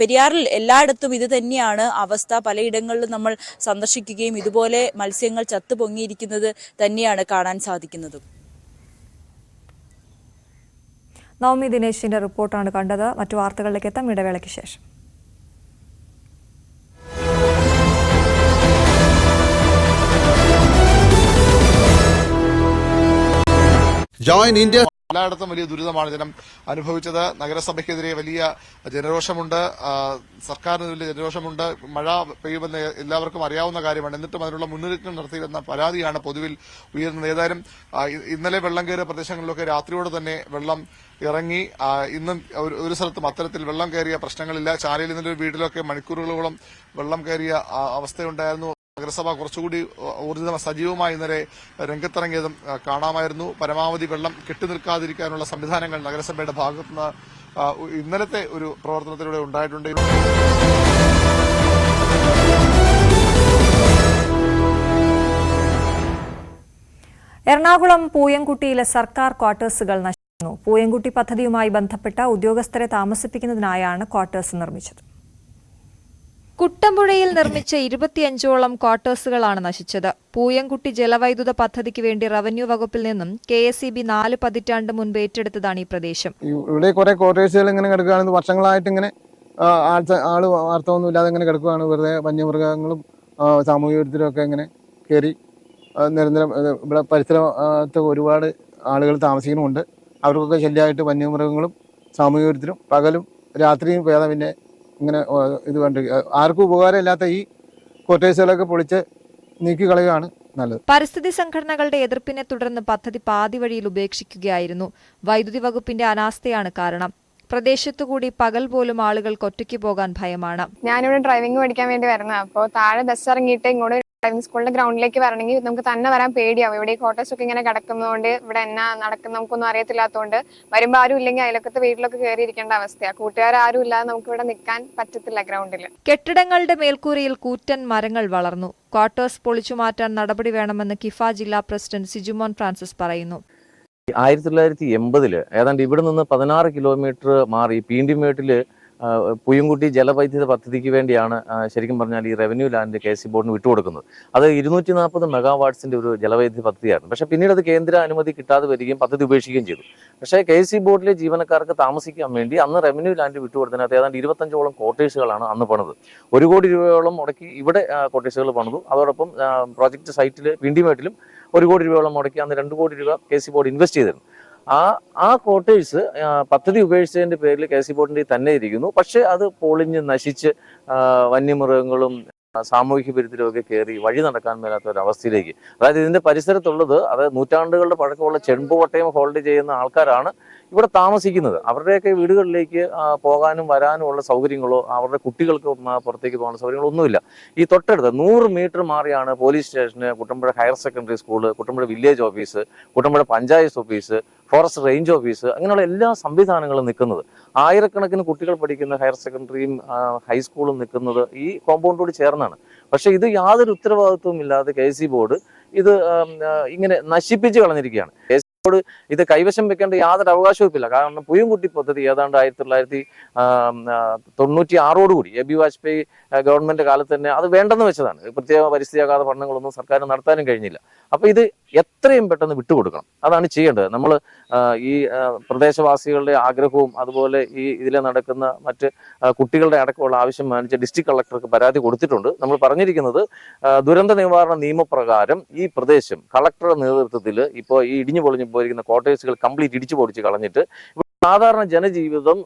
പെരിയാറിൽ എല്ലായിടത്തും ഇത് തന്നെയാണ് അവസ്ഥ. പലയിടങ്ങളിലും നമ്മൾ സന്ദർശിക്കുകയും ഇതുപോലെ മത്സ്യങ്ങൾ ചത്ത് പൊങ്ങിയിരിക്കുന്നത് തന്നെയാണ് കാണാൻ സാധിക്കുന്നത്. നവമി ദിനേശിന്റെ റിപ്പോർട്ടാണ് കണ്ടത്. മറ്റു വാർത്തകളിലേക്ക് എത്താം. ഇടവേളയ്ക്ക് ശേഷം. Join ഇന്ത്യ എല്ലായിടത്തും വലിയ ദുരിതമാണ് ജനം അനുഭവിച്ചത്. നഗരസഭയ്ക്കെതിരെ വലിയ ജനരോഷമുണ്ട്. സർക്കാരിന് വലിയ ജനരോഷമുണ്ട്. മഴ പെയ്യുമെന്ന് എല്ലാവർക്കും അറിയാവുന്ന കാര്യമാണ്. എന്നിട്ടും അതിനുള്ള മുന്നൊരുക്കം നടത്തിയിരുന്ന പരാതിയാണ് പൊതുവിൽ ഉയരുന്നത്. ഏതായാലും ഇന്നലെ വെള്ളം കയറിയ പ്രദേശങ്ങളിലൊക്കെ രാത്രിയോടെ തന്നെ വെള്ളം ഇറങ്ങി. ഇന്നും ഒരു- സ്ഥലത്തും അത്തരത്തിൽ വെള്ളം കയറിയ പ്രശ്നങ്ങളില്ല. ചാലയിൽ നിന്നൊരു വീട്ടിലൊക്കെ മണിക്കൂറുകളോളം വെള്ളം കയറിയ അവസ്ഥയുണ്ടായിരുന്നു. നഗരസഭ കുറച്ചുകൂടി ഊർജിത സജീവമായി ഇന്നലെ രംഗത്തിറങ്ങിയതും കാണാമായിരുന്നു. പരമാവധി വെള്ളം കെട്ടിനിൽക്കാതിരിക്കാനുള്ള സംവിധാനങ്ങൾ നഗരസഭയുടെ ഭാഗത്തുനിന്ന് ഇന്നലത്തെ ഒരു പ്രവർത്തനത്തിലൂടെ ഉണ്ടായിട്ടുണ്ട്. എറണാകുളം പൂയംകുട്ടിയിലെ സർക്കാർ ക്വാർട്ടേഴ്സുകൾ നശിക്കുന്നു. പൂയംകുട്ടി പദ്ധതിയുമായി ബന്ധപ്പെട്ട ഉദ്യോഗസ്ഥരെ താമസിപ്പിക്കുന്നതിനായാണ് ക്വാർട്ടേഴ്സ് നിർമ്മിച്ചത്. കുട്ടമ്പുഴയിൽ നിർമ്മിച്ച ഇരുപത്തിയഞ്ചോളം ക്വാർട്ടേഴ്സുകളാണ് നശിച്ചത്. പൂയംകുട്ടി ജലവൈദ്യുത പദ്ധതിക്ക് വേണ്ടി റവന്യൂ വകുപ്പിൽ നിന്നും കെ എസ് ഇ ബി നാല് പതിറ്റാണ്ട് മുൻപ് ഏറ്റെടുത്തതാണ് ഈ പ്രദേശം. ഇവിടെ കുറെ ക്വാർട്ടേഴ്സുകൾ ഇങ്ങനെ കിടക്കുകയാണ്. വർഷങ്ങളായിട്ട് ഇങ്ങനെ ആൾ വാർത്തമൊന്നും ഇല്ലാതെ ഇങ്ങനെ കിടക്കുകയാണ്. വെറുതെ വന്യമൃഗങ്ങളും സാമൂഹിക സാമൂഹ്യ വിരുദ്ധരും ഒക്കെ ഇങ്ങനെ കയറി നിരന്തരം ഇവിടെ പരിസരത്ത് ഒരുപാട് ആളുകൾ താമസിക്കുന്നുണ്ട് അവർക്കൊക്കെ ശല്യമായിട്ട് വന്യമൃഗങ്ങളും സാമൂഹിക പകലും രാത്രിയും ഭേദം പിന്നെ ഇങ്ങനെ ഇത് കണ്ട് ആർക്കും ഉപകാരമില്ലാത്ത ഈ കോട്ടേഴ്സുകളൊക്കെ പൊളിച്ച് നീക്കി കളയുകയാണ് നല്ലത്. പരിസ്ഥിതി സംഘടനകളുടെ എതിർപ്പിനെ തുടർന്ന് പദ്ധതി പാതി വഴിയിൽ ഉപേക്ഷിക്കുകയായിരുന്നു. വൈദ്യുതി വകുപ്പിന്റെ അനാസ്ഥയാണ് കാരണം. പ്രദേശത്തുകൂടി പകൽ പോലും ആളുകൾക്ക് ഒറ്റയ്ക്ക് പോകാൻ ഭയമാണ്. ഞാനിവിടെ ഡ്രൈവിംഗ് പഠിക്കാൻ വേണ്ടി വരുന്ന അപ്പോൾ താഴെ ബസ് ഇറങ്ങിയിട്ട് ഇങ്ങോട്ട് ഡ്രൈവിംഗ് സ്കൂളിന്റെ ഗ്രൗണ്ടിലേക്ക് വരണമെങ്കിൽ നമുക്ക് തന്നെ വരാൻ പേടിയാവും. ഇവിടെ ഈ ക്വാർട്ടേഴ്സ് ഒക്കെ ഇങ്ങനെ കിടക്കുന്നതുകൊണ്ട് ഇവിടെ എന്നാ നടക്കുന്ന നമുക്കൊന്നും അറിയത്തില്ലാത്തതുകൊണ്ട് വരുമ്പോൾ ആരും ഇല്ലെങ്കിൽ അതിലൊക്കെ വീട്ടിലൊക്കെ കയറി ഇരിക്കേണ്ട അവസ്ഥയാണ് കൂട്ടുകാരും ഇല്ലാതെ നമുക്ക് ഇവിടെ നിൽക്കാൻ പറ്റത്തില്ല ഗ്രൗണ്ടിൽ കെട്ടിടങ്ങളുടെ മേൽക്കൂരയിൽ കൂറ്റൻ മരങ്ങൾ വളർന്നു. ക്വാർട്ടേഴ്സ് പൊളിച്ചു മാറ്റാൻ നടപടി വേണമെന്ന് കിഫ ജില്ലാ പ്രസിഡന്റ് സിജുമോൻ ഫ്രാൻസിസ് പറയുന്നു. ആയിരത്തി തൊള്ളായിരത്തി എൺപതിൽ ഏതാണ്ട് ഇവിടെ നിന്ന് പതിനാറ് കിലോമീറ്റർ മാറി പീണ്ടിമേട്ടിൽ പുയ്യൻകുട്ടി ജലവൈദ്യുത പദ്ധതിക്ക് വേണ്ടിയാണ് ശരിക്കും പറഞ്ഞാൽ ഈ റവന്യൂ ലാൻഡ് കെ സി ബോർഡിന് വിട്ടുകൊടുക്കുന്നത്. അത് ഇരുന്നൂറ്റി നാൽപ്പത് മെഗാവാട്ട്സിന്റെ ഒരു ജലവൈദ്യുത പദ്ധതിയായിരുന്നു. പക്ഷേ പിന്നീട് അത് കേന്ദ്ര അനുമതി കിട്ടാതെ വരികയും പദ്ധതി ഉപേക്ഷിക്കുകയും ചെയ്തു. പക്ഷേ കെ സി ബോർഡിലെ ജീവനക്കാർക്ക് താമസിക്കാൻ വേണ്ടി അന്ന് റവന്യൂ ലാൻഡ് വിട്ടുകൊടുത്തതിനകത്ത് ഏതാണ്ട് ഇരുപത്തഞ്ചോളം കോട്ടേഴ്സുകളാണ് അന്ന് പണിത്. ഒരു കോടി രൂപയോളം മുടക്കി ഇവിടെ കോട്ടേഴ്സുകൾ പണിതു. അതോടൊപ്പം പ്രോജക്റ്റ് സൈറ്റിൽ പിണ്ടിമേട്ടിലും ഒരു കോടി രൂപയോളം മുടക്കി അന്ന് രണ്ട് കോടി രൂപ കെ സി ബോർഡ് ഇൻവെസ്റ്റ് ചെയ്തിരുന്നു. ആ ആ ക്വാർട്ടേഴ്സ് പദ്ധതി ഉപേക്ഷിച്ചതിന്റെ പേരിൽ കെ സി ബോർഡിന്റെ തന്നെ ഇരിക്കുന്നു. പക്ഷെ അത് പൊളിഞ്ഞ് നശിച്ച് വന്യമൃഗങ്ങളും സാമൂഹിക സാമൂഹ്യ വിരുദ്ധരും ഒക്കെ കയറി വഴി നടക്കാൻ മേലാത്ത ഒരു അവസ്ഥയിലേക്ക്. അതായത് ഇതിന്റെ പരിസരത്തുള്ളത് അത് നൂറ്റാണ്ടുകളുടെ പഴക്കമുള്ള ചെമ്പുവട്ടയം ഹോൾഡ് ചെയ്യുന്ന ആൾക്കാരാണ്. ഇവിടെ താമസിക്കുന്നത്. അവരുടെയൊക്കെ വീടുകളിലേക്ക് പോകാനും വരാനും ഉള്ള സൗകര്യങ്ങളോ അവരുടെ കുട്ടികൾക്ക് പുറത്തേക്ക് പോകാനുള്ള സൗകര്യങ്ങളോ ഒന്നുമില്ല. ഈ തൊട്ടടുത്ത് നൂറ് മീറ്റർ മാറിയാണ് പോലീസ് സ്റ്റേഷന് Kuttampuzha higher secondary school Kuttampuzha village office Kuttampuzha panchayat office forest range office അങ്ങനെയുള്ള എല്ലാ സംവിധാനങ്ങളും നിൽക്കുന്നത്. ആയിരക്കണക്കിന് കുട്ടികൾ പഠിക്കുന്ന ഹയർ സെക്കൻഡറിയും ഹൈസ്കൂളും നിൽക്കുന്നത് ഈ കോമ്പൗണ്ടോട് ചേർന്നാണ്. പക്ഷേ ഇത് യാതൊരു ഉത്തരവാദിത്വവും ഇല്ലാതെ കെ ബോർഡ് ഇത് ഇങ്ങനെ നശിപ്പിച്ച് കളഞ്ഞിരിക്കുകയാണ്. കെ ബോർഡ് ഇത് കൈവശം വെക്കേണ്ട യാതൊരു അവകാശവും ഇല്ല കാരണം പുയംകുട്ടി പദ്ധതി ഏതാണ്ട് ആയിരത്തി തൊള്ളായിരത്തി തൊണ്ണൂറ്റി ആറോടുകൂടി എ ബി വാജ്പേയി ഗവൺമെന്റ് കാലത്ത് തന്നെ അത് വേണ്ടെന്ന് വെച്ചതാണ്. പ്രത്യേക പരിസ്ഥിതി ആഘാത പഠനങ്ങളൊന്നും സർക്കാർ നടത്താനും കഴിഞ്ഞില്ല. അപ്പൊ ഇത് എത്രയും പെട്ടെന്ന് വിട്ടുകൊടുക്കണം. അതാണ് ചെയ്യേണ്ടത്. നമ്മൾ ഈ പ്രദേശവാസികളുടെ ആഗ്രഹവും അതുപോലെ ഈ ഇതിലെ നടക്കുന്ന മറ്റ് കുട്ടികളുടെ അടക്കമുള്ള ആവശ്യം മാനിച്ച് ഡിസ്ട്രിക്ട് കളക്ടർക്ക് പരാതി കൊടുത്തിട്ടുണ്ട്. നമ്മൾ പറഞ്ഞിരിക്കുന്നത് ദുരന്ത നിവാരണ നിയമപ്രകാരം ഈ പ്രദേശം കളക്ടറുടെ നേതൃത്വത്തിൽ ഇപ്പോൾ ഈ ഇടിഞ്ഞു പൊളിഞ്ഞു പോയിരിക്കുന്ന കോട്ടേഴ്സുകൾ കംപ്ലീറ്റ് ഇടിച്ചു പൊളിച്ച് കളഞ്ഞിട്ട് സാധാരണ ജനജീവിതം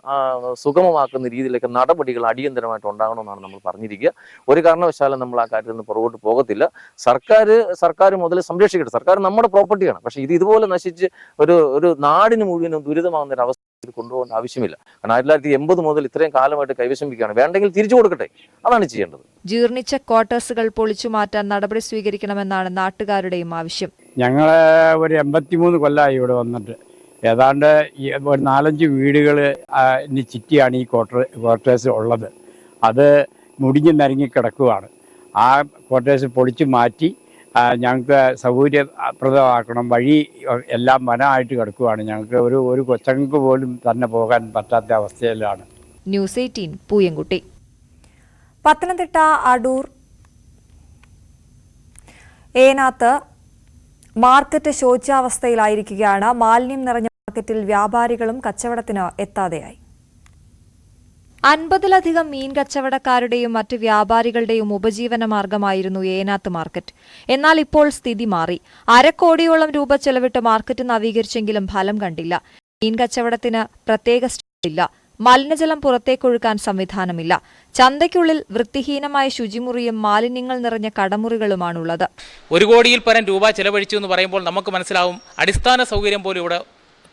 സുഗമമാക്കുന്ന രീതിയിലേക്ക് നടപടികൾ അടിയന്തരമായിട്ട് ഉണ്ടാകണമെന്നാണ് നമ്മൾ പറഞ്ഞിരിക്കുക. ഒരു കാരണവശാലും നമ്മൾ ആ കാര്യത്തിൽ നിന്ന് പുറകോട്ട് പോകത്തില്ല. സർക്കാർ സർക്കാർ മുതൽ സംരക്ഷിക്കട്ടെ. സർക്കാർ നമ്മുടെ പ്രോപ്പർട്ടിയാണ്. പക്ഷേ ഇത് ഇതുപോലെ നശിച്ച് ഒരു ഒരു നാടിന് മുഴുവനും ദുരിതമാകുന്ന ഒരു അവസ്ഥ ഇത് കൊണ്ടുപോകേണ്ട ആവശ്യമില്ല. കാരണം ആയിരത്തി തൊള്ളായിരത്തി എൺപത് മുതൽ ഇത്രയും കാലമായിട്ട് കൈവശം വയ്ക്കുകയാണ് വേണ്ടെങ്കിൽ തിരിച്ചു കൊടുക്കട്ടെ. അതാണ് ചെയ്യേണ്ടത്. ജീർണിച്ച ക്വാർട്ടേഴ്സുകൾ പൊളിച്ചു മാറ്റാൻ നടപടി സ്വീകരിക്കണമെന്നാണ് നാട്ടുകാരുടെയും ആവശ്യം. ഞങ്ങൾ ഒരു എൺപത്തിമൂന്ന് കൊല്ലമായി ഇവിടെ വന്നിട്ട്. ഏതാണ്ട് ഒരു നാലഞ്ച് വീടുകൾ ചുറ്റിയാണ് ഈ ക്വാർട്ടർ ക്വാർട്ടേഴ്സ് ഉള്ളത്. അത് മുടിഞ്ഞ് നരങ്ങി കിടക്കുകയാണ് ആ ക്വാർട്ടേഴ്സ് പൊളിച്ചു മാറ്റി ഞങ്ങൾക്ക് സൗകര്യപ്രദമാക്കണം. വഴി എല്ലാം വനമായിട്ട് കിടക്കുകയാണ് ഞങ്ങൾക്ക് ഒരു ഒരു കൊച്ചങ്ങൾക്ക് പോലും തന്നെ പോകാൻ പറ്റാത്ത അവസ്ഥയിലാണ്. News eighteen Pooyamkutty. Pathanamthitta Adoor. Enath market ശോച്യാവസ്ഥയിലായിരിക്കുകയാണ്. മാലിന്യം നിറഞ്ഞ മാർക്കറ്റിൽ വ്യാപാരികളും കച്ചവടത്തിന് എത്താതെയായി. അൻപതിലധികം മീൻ കച്ചവടക്കാരുടെയും മറ്റ് വ്യാപാരികളുടെയും ഉപജീവന മാർഗമായിരുന്നു ഏനാത്ത് മാർക്കറ്റ്. എന്നാൽ ഇപ്പോൾ സ്ഥിതി മാറി. അരക്കോടിയോളം രൂപ ചെലവിട്ട് മാർക്കറ്റ് നവീകരിച്ചെങ്കിലും ഫലം കണ്ടില്ല. മീൻ കച്ചവടത്തിന് പ്രത്യേക സ്റ്റില്ല മലിനജലം പുറത്തേക്കൊഴുക്കാൻ സംവിധാനമില്ല. ചന്തയ്ക്കുള്ളിൽ വൃത്തിഹീനമായ ശുചിമുറിയും മാലിന്യങ്ങൾ നിറഞ്ഞ കടമുറികളുമാണുള്ളത്. ഒരു കോടിയിൽ പരം രൂപ ചെലവഴിച്ചു എന്ന് പറയുമ്പോൾ നമുക്ക് മനസ്സിലാവും അടിസ്ഥാന സൗകര്യം പോലും ഇവിടെ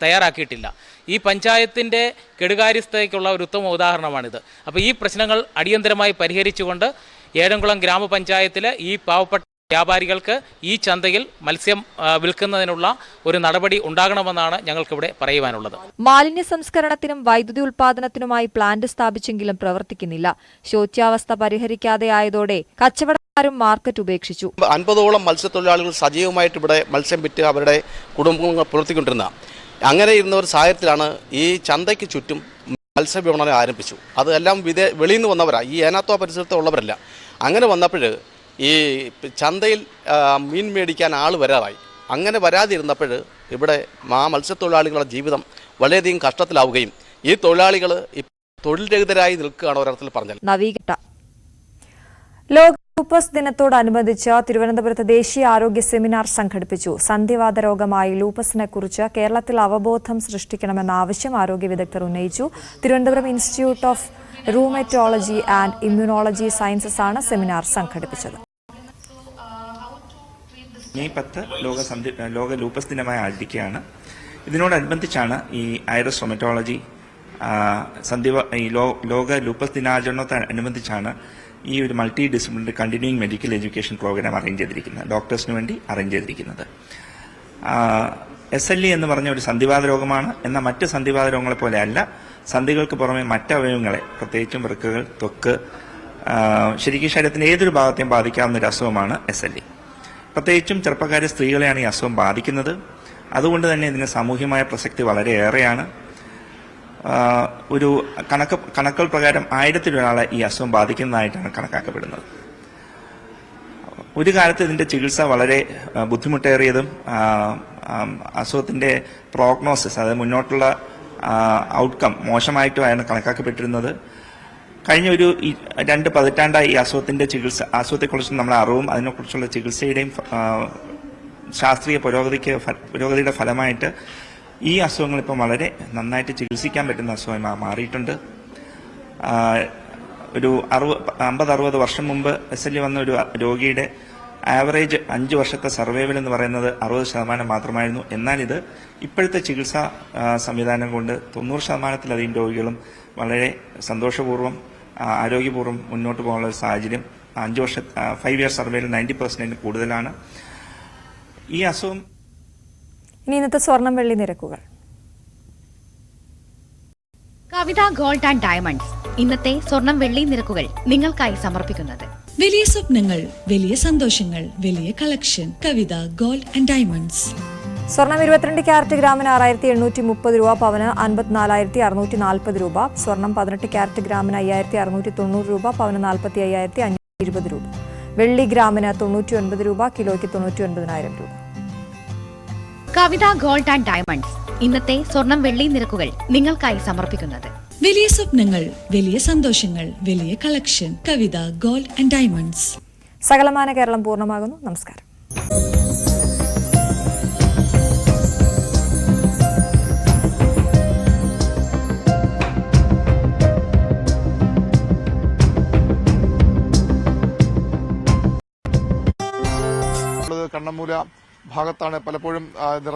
തയ്യാറാക്കിയിട്ടില്ല. ഈ പഞ്ചായത്തിന്റെ കെടുകാര്യസ്ഥതയ്ക്കുള്ള ഒരു ഉത്തമ ഉദാഹരണമാണിത്. അപ്പോൾ ഈ പ്രശ്നങ്ങൾ അടിയന്തരമായി പരിഹരിച്ചുകൊണ്ട് ഏഴംകുളം ഗ്രാമപഞ്ചായത്തിലെ ഈ പാവപ്പെട്ട വ്യാപാരികൾക്ക് ഈ ചന്തയിൽ മത്സ്യം വിൽക്കുന്നതിനുള്ള ഒരു നടപടി ഉണ്ടാകണമെന്നാണ് ഞങ്ങൾക്കിവിടെ പറയുവാനുള്ളത്. മാലിന്യ സംസ്കരണത്തിനും വൈദ്യുതി ഉൽപാദനത്തിനുമായി പ്ലാന്റ് സ്ഥാപിച്ചെങ്കിലും പ്രവർത്തിക്കുന്നില്ല. ശോച്യാവസ്ഥ പരിഹരിക്കാതെ പരിഹരിക്കാതെയായതോടെ കച്ചവടക്കാരും മാർക്കറ്റ് ഉപേക്ഷിച്ചു. അൻപതോളം മത്സ്യത്തൊഴിലാളികൾ സജീവമായിട്ട് ഇവിടെ മത്സ്യം വിറ്റ് അവരുടെ കുടുംബങ്ങൾ പുലർത്തിക്കൊണ്ടിരുന്ന അങ്ങനെ ഇരുന്ന ഒരു സാഹചര്യത്തിലാണ് ഈ ചന്തയ്ക്ക് ചുറ്റും മത്സ്യവിപണനം ആരംഭിച്ചു. അതെല്ലാം വിദേ വെളിയിൽ നിന്ന് വന്നവരാണ് ഈ ഏനാത്തോ പരിസരത്ത് ഉള്ളവരല്ല. അങ്ങനെ വന്നപ്പോൾ ഈ ചന്തയിൽ മീൻ മേടിക്കാൻ ആൾ വരാറായി. അങ്ങനെ വരാതിരുന്നപ്പോൾ ഇവിടെ ആ മത്സ്യത്തൊഴിലാളികളുടെ ജീവിതം വളരെയധികം കഷ്ടത്തിലാവുകയും ഈ തൊഴിലാളികൾ തൊഴിൽ രഹിതരായി നിൽക്കുകയാണ് ഒരർത്ഥത്തിൽ പറഞ്ഞത്. ലോക ലൂപ്പസ് ദിനത്തോടനുബന്ധിച്ച് തിരുവനന്തപുരത്ത് ദേശീയ ആരോഗ്യ സെമിനാർ സംഘടിപ്പിച്ചു. സന്ധിവാത രോഗമായി ലൂപ്പസിനെ കുറിച്ച് കേരളത്തിൽ അവബോധം സൃഷ്ടിക്കണമെന്ന ആവശ്യം ആരോഗ്യ വിദഗ്ധർ ഉന്നയിച്ചു. Thiruvananthapuram institute of rheumatology and immunology sciences ആണ് സെമിനാർ സംഘടിപ്പിച്ചത്. മെയ് പത്ത് ലോക സന്ധി ലോക ലൂപ്പസ് ദിനമായി ആചരിക്കുകയാണ് ഇതിനോടനുബന്ധിച്ചാണ് ഈ ഐറസ് റൊമറ്റോളജി സന്ധിവ ഈ ലോക ലൂപ്പസ് ദിനാചരണത്തോടനുബന്ധിച്ചാണ് ഈ ഒരു multi disciplinary continuing medical education programme arrange ചെയ്തിരിക്കുന്നത് ഡോക്ടേഴ്സിന് വേണ്ടി അറേഞ്ച് ചെയ്തിരിക്കുന്നത്. എസ് എൽ ഇ എന്ന് പറഞ്ഞ ഒരു സന്ധിവാത രോഗമാണ്. എന്നാൽ മറ്റ് സന്ധിവാത രോഗങ്ങളെ പോലെ അല്ല. സന്ധികൾക്ക് പുറമെ മറ്റ് അവയവങ്ങളെ പ്രത്യേകിച്ചും വൃക്കകൾ ത്വക്ക് ശരിക്കും ശരീരത്തിന്റെ ഏതൊരു ഭാഗത്തെയും ബാധിക്കാവുന്ന ഒരു അസുഖമാണ് എസ് എൽ ഇ പ്രത്യേകിച്ചും ചെറുപ്പക്കാരെ സ്ത്രീകളെയാണ് ഈ അസുഖം ബാധിക്കുന്നത്. അതുകൊണ്ട് തന്നെ ഇതിന് സാമൂഹ്യമായ പ്രസക്തി വളരെയേറെയാണ്. ഒരു കണക്ക് കണക്കുകൾ പ്രകാരം ആയിരത്തിലൊരാളെ ഈ അസുഖം ബാധിക്കുന്നതായിട്ടാണ് കണക്കാക്കപ്പെടുന്നത്. ഒരു കാലത്ത് ഇതിന്റെ ചികിത്സ വളരെ ബുദ്ധിമുട്ടേറിയതും അസുഖത്തിന്റെ പ്രോഗ്നോസിസ് അതായത് മുന്നോട്ടുള്ള ഔട്ട്കം മോശമായിട്ടുമാണ് കണക്കാക്കപ്പെട്ടിരുന്നത്. കഴിഞ്ഞ ഒരു രണ്ട് പതിറ്റാണ്ടായി ഈ അസുഖത്തിന്റെ ചികിത്സ അസുഖത്തെക്കുറിച്ച് നമ്മളെ അറിവും അതിനെക്കുറിച്ചുള്ള ചികിത്സയുടെയും ശാസ്ത്രീയ പുരോഗതിക്ക് പുരോഗതിയുടെ ഫലമായിട്ട് ഈ അസുഖങ്ങൾ ഇപ്പം വളരെ നന്നായിട്ട് ചികിത്സിക്കാൻ പറ്റുന്ന അസുഖമായി മാറിയിട്ടുണ്ട്. ഒരു അറുപത് അമ്പത് അറുപത് വർഷം മുമ്പ് എസ് എൽ വന്ന ഒരു രോഗിയുടെ ആവറേജ് അഞ്ച് വർഷത്തെ സർവൈവൽ എന്ന് പറയുന്നത് അറുപത് ശതമാനം മാത്രമായിരുന്നു. എന്നാൽ ഇത് ഇപ്പോഴത്തെ ചികിത്സാ സംവിധാനം കൊണ്ട് തൊണ്ണൂറ് ശതമാനത്തിലധികം രോഗികളും വളരെ സന്തോഷപൂർവം ആരോഗ്യപൂർവം മുന്നോട്ട് പോകാനുള്ള ഒരു സാഹചര്യം അഞ്ച് വർഷ ഫൈവ് ഇയർ സർവേയിൽ നയന്റി പെർസെന്റിന് കൂടുതലാണ്. ഈ അസുഖം ഇനി ഇന്നത്തെ സ്വർണം വെള്ളി നിരക്കുകൾ. Kavitha gold and diamonds. ഇന്നത്തെ സ്വർണം വെള്ളി നിരക്കുകൾ നിങ്ങൾക്കായി സമർപ്പിക്കുന്നത്. വലിയ സ്വപ്നങ്ങൾ വലിയ സന്തോഷങ്ങൾ വലിയ collection. Kavitha gold and diamonds. സ്വർണം ഇരുപത്തിരണ്ട് ക്യാരറ്റ് ഗ്രാമിന് ആറായിരത്തി എണ്ണൂറ്റി മുപ്പത് രൂപ പവന് അൻപത്തിനാലായിരത്തി അറുന്നൂറ്റി നാൽപ്പത് രൂപ. സ്വർണം പതിനെട്ട് ക്യാരറ്റ് ഗ്രാമിന് അയ്യായിരത്തി അറുന്നൂറ്റി തൊണ്ണൂറ് രൂപ പവന് നാൽപ്പത്തി അയ്യായിരത്തി അഞ്ഞൂറ്റി ഇരുപത് രൂപ. വെള്ളി ഗ്രാമിന് തൊണ്ണൂറ്റി ഒൻപത് രൂപ കിലോയ്ക്ക് തൊണ്ണൂറ്റി ഒൻപതിനായിരം രൂപ. Kavitha gold and diamonds. ഇന്നത്തെ സ്വർണം വെള്ളി നിരക്കുകൾ നിങ്ങൾക്കായി സമർപ്പിക്കുന്നത്. വലിയ സ്വപ്നങ്ങൾ വലിയ സന്തോഷങ്ങൾ വലിയ collection Kavitha gold and diamonds. സകലമാന കേരളം പൂർണമാകുന്നു. നമസ്കാരം. കണ്ണമൂല ഭാഗത്താണ് പലപ്പോഴും